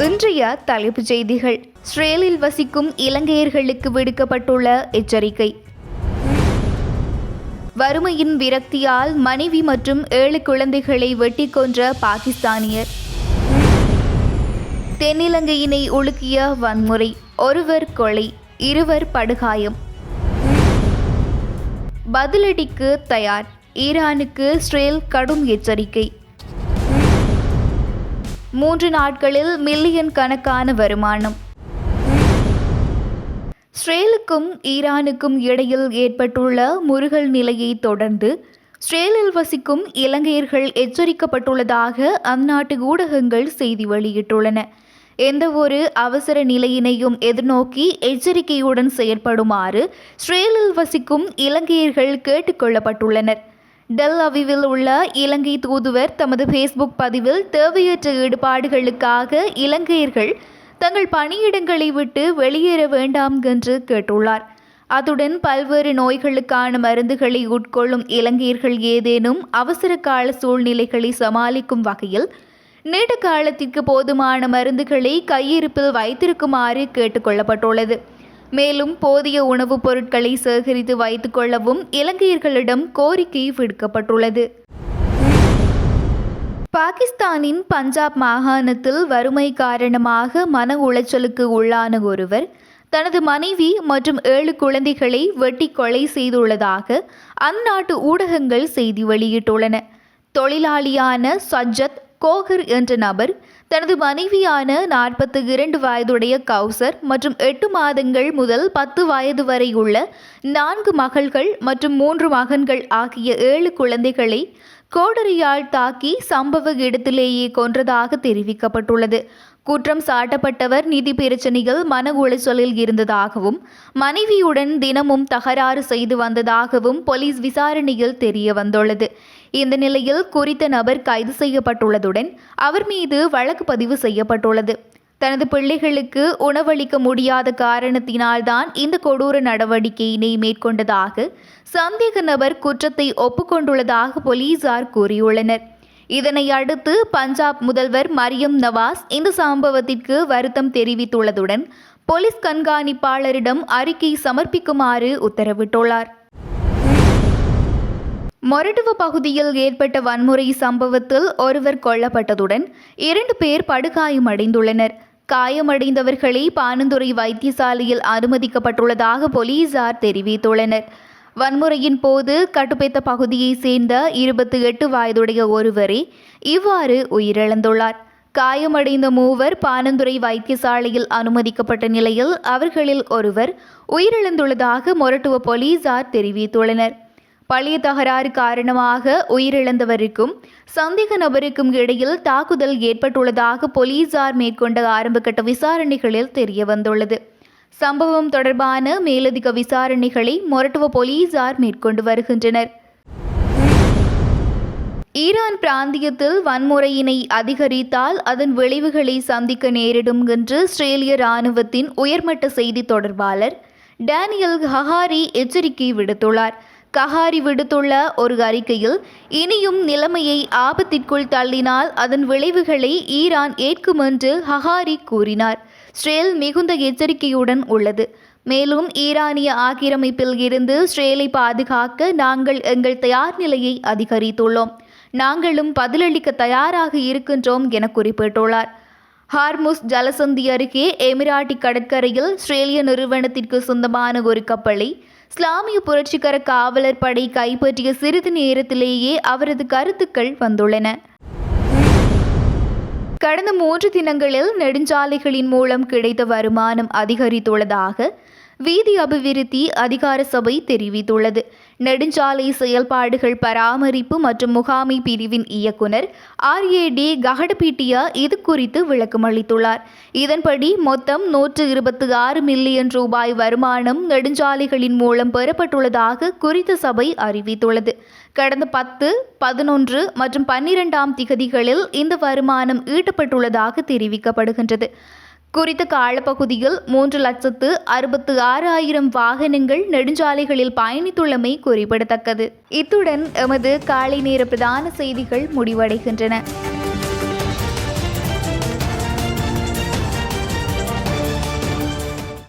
இன்றைய தலைப்புச் செய்திகள். ஸ்ரேலில் வசிக்கும் இலங்கையர்களுக்கு விடுக்கப்பட்டுள்ள எச்சரிக்கை. வறுமையின் விரக்தியால் மனைவி மற்றும் ஏழு குழந்தைகளை வெட்டிக் கொன்ற பாகிஸ்தானியர். தென்னிலங்கையினை உலுக்கிய வன்முறை. ஒருவர் கொலை இருவர் படுகாயம். பதிலடிக்கு தயார். ஈரானுக்கு ஸ்ரேல் கடும் எச்சரிக்கை. மூன்று நாட்களில் மில்லியன் கணக்கான வருமானம். ஸ்ரேலுக்கும் ஈரானுக்கும் இடையில் ஏற்பட்டுள்ள முருகல் நிலையை தொடர்ந்து ஸ்ரேலில் வசிக்கும் இலங்கையர்கள் எச்சரிக்கப்பட்டுள்ளதாக அந்நாட்டு ஊடகங்கள் செய்தி வெளியிட்டுள்ளன. எந்த ஒரு அவசர நிலையினையும் எதிர்நோக்கி எச்சரிக்கையுடன் செயற்படுமாறு ஸ்ரேலில் வசிக்கும் இலங்கையர்கள் கேட்டுக்கொள்ளப்பட்டுள்ளனர் டெல் அவிவில் உள்ள இலங்கை தூதுவர் தமது ஃபேஸ்புக் பதிவில் தேவையற்ற ஈடுபாடுகளுக்காக இலங்கையர்கள் தங்கள் பணியிடங்களை விட்டு வெளியேற வேண்டாம் என்று கேட்டுள்ளார். அத்துடன் பல்வேறு நோய்களுக்கான மருந்துகளை உட்கொள்ளும் இலங்கையர்கள் ஏதேனும் அவசர கால சூழ்நிலைகளை சமாளிக்கும் வகையில் நீண்ட காலத்திற்கு போதுமான மருந்துகளை கையிருப்பில் வைத்திருக்குமாறு கேட்டுக்கொள்ளப்பட்டுள்ளது மேலும் போதிய உணவுப் பொருட்களை சேகரித்து வைத்துக் கொள்ளவும் இலங்கையர்களிடம் கோரிக்கை விடுக்கப்பட்டுள்ளது. பாகிஸ்தானின் பஞ்சாப் மாகாணத்தில் வறுமை காரணமாக மன உளைச்சலுக்கு உள்ளான ஒருவர் தனது மனைவி மற்றும் ஏழு குழந்தைகளை வெட்டி கொலை செய்துள்ளதாக அந்நாட்டு ஊடகங்கள் செய்தி வெளியிட்டுள்ளன. தொழிலாளியான சஜ்ஜத் கோகர் என்ற நபர் தனது மனைவியான நாற்பத்தி இரண்டு வயதுடைய கவுசர் மற்றும் எட்டு மாதங்கள் முதல் பத்து வயது வரை உள்ள நான்கு மகள்கள் மற்றும் மூன்று மகன்கள் ஆகிய ஏழு குழந்தைகளை கோடரியால் தாக்கி சம்பவ இடத்திலேயே கொன்றதாக தெரிவிக்கப்பட்டுள்ளது. குற்றம் சாட்டப்பட்டவர் நிதி பிரச்சனையில் மன உளைச்சலில் இருந்ததாகவும் மனைவியுடன் தினமும் தகராறு செய்து வந்ததாகவும் போலீஸ் விசாரணையில் தெரிய வந்துள்ளது இந்த நிலையில் குறித்த நபர் கைது செய்யப்பட்டுள்ளதுடன் அவர் மீது வழக்கு பதிவு செய்யப்பட்டுள்ளது. தனது பிள்ளைகளுக்கு உணவளிக்க முடியாத காரணத்தினால்தான் இந்த கொடூர நடவடிக்கையினை மேற்கொண்டதாக சந்தேக நபர் குற்றத்தை ஒப்புக்கொண்டுள்ளதாக போலீசார் கூறியுள்ளனர். இதனை அடுத்து பஞ்சாப் முதல்வர் மரியம் நவாஸ் இந்த சம்பவத்திற்கு வருத்தம் தெரிவித்துள்ளதுடன் போலீஸ் கண்காணிப்பாளரிடம் அறிக்கை சமர்ப்பிக்குமாறு உத்தரவிட்டுள்ளார். மொரட்டுவ பகுதியில் ஏற்பட்ட வன்முறை சம்பவத்தில் ஒருவர் கொல்லப்பட்டதுடன் இரண்டு பேர் படுகாயமடைந்துள்ளனர். காயமடைந்தவர்களை பானந்துறை வைத்தியசாலையில் அனுமதிக்கப்பட்டுள்ளதாக போலீசார் தெரிவித்துள்ளனர். வன்முறையின் போது கட்டுப்பேத்த பகுதியைச் சேர்ந்த இருபத்தி எட்டு வயதுடைய ஒருவரே இவ்வாறு உயிரிழந்துள்ளார். காயமடைந்த மூவர் பானந்துறை வைத்தியசாலையில் அனுமதிக்கப்பட்ட நிலையில் அவர்களில் ஒருவர் உயிரிழந்துள்ளதாக மொரட்டுவ போலீசார் தெரிவித்துள்ளனர். பழைய தகராறு காரணமாக உயிரிழந்தவருக்கும் சந்தேக நபருக்கும் இடையில் தாக்குதல் ஏற்பட்டுள்ளதாக போலீசார் மேற்கொண்ட ஆரம்பகட்ட விசாரணைகளில் தெரியவந்துள்ளது. சம்பவம் தொடர்பான மேலதிக விசாரணைகளை மொரட்டுவ போலீசார் மேற்கொண்டு வருகின்றனர். ஈரான் பிராந்தியத்தில் வன்முறையினை அதிகரித்தால் அதன் விளைவுகளை சந்திக்க நேரிடும் என்று ஆஸ்திரேலிய இராணுவத்தின் உயர்மட்ட செய்தி தொடர்பாளர் டேனியல் ஹஹாரி எச்சரிக்கை விடுத்துள்ளார். கஹாரி விடுத்துள்ள ஒரு அறிக்கையில் இனியும் நிலைமையை ஆபத்திற்குள் தள்ளினால் அதன் விளைவுகளை ஈரான் ஏற்கும் என்று ஹஹாரி கூறினார். ஸ்ரேல் மிகுந்த எச்சரிக்கையுடன் உள்ளது. மேலும் ஈரானிய ஆக்கிரமிப்பில் இருந்து ஸ்ரேலை பாதுகாக்க நாங்கள் எங்கள் தயார் நிலையை அதிகரித்துள்ளோம். நாங்களும் பதிலளிக்க தயாராக இருக்கின்றோம் என குறிப்பிட்டுள்ளார். ஹார்முஸ் ஜலசந்தி அருகே எமிராட்டி கடற்கரையில் ஸ்ரேலிய நிறுவனத்திற்கு சொந்தமான ஒரு கப்பலை இஸ்லாமிய புரட்சிகர காவலர் படை கைப்பற்றிய சிறிது நேரத்திலேயே அவரது கருத்துக்கள் வந்துள்ளன. கடந்த மூன்று தினங்களில் நெடுஞ்சாலைகளின் மூலம் கிடைத்த வருமானம் அதிகரித்துள்ளதாக வீதி அபிவிருத்தி அதிகார சபை தெரிவித்துள்ளது. நெடுஞ்சாலை செயல்பாடுகள் பராமரிப்பு மற்றும் முகாமை பிரிவின் இயக்குனர் ஆர் ஏ டி ககடபீட்டியா இது குறித்து விளக்கம் அளித்துள்ளார். இதன்படி மொத்தம் நூற்று இருபத்தி ஆறு மில்லியன் ரூபாய் வருமானம் நெடுஞ்சாலைகளின் மூலம் பெறப்பட்டுள்ளதாக குறித்த சபை அறிவித்துள்ளது. கடந்த பத்து பதினொன்று மற்றும் பன்னிரெண்டாம் திகதிகளில் இந்த வருமானம் ஈட்டப்பட்டுள்ளதாக தெரிவிக்கப்படுகின்றது. குறித்த காலப்பகுதியில் மூன்று லட்சத்து அறுபத்து ஆறு ஆயிரம் வாகனங்கள் நெடுஞ்சாலைகளில் பயணித்துள்ளமை குறிப்பிடத்தக்கது. இத்துடன் எமது காலை நேர பிரதான செய்திகள் முடிவடைகின்றன.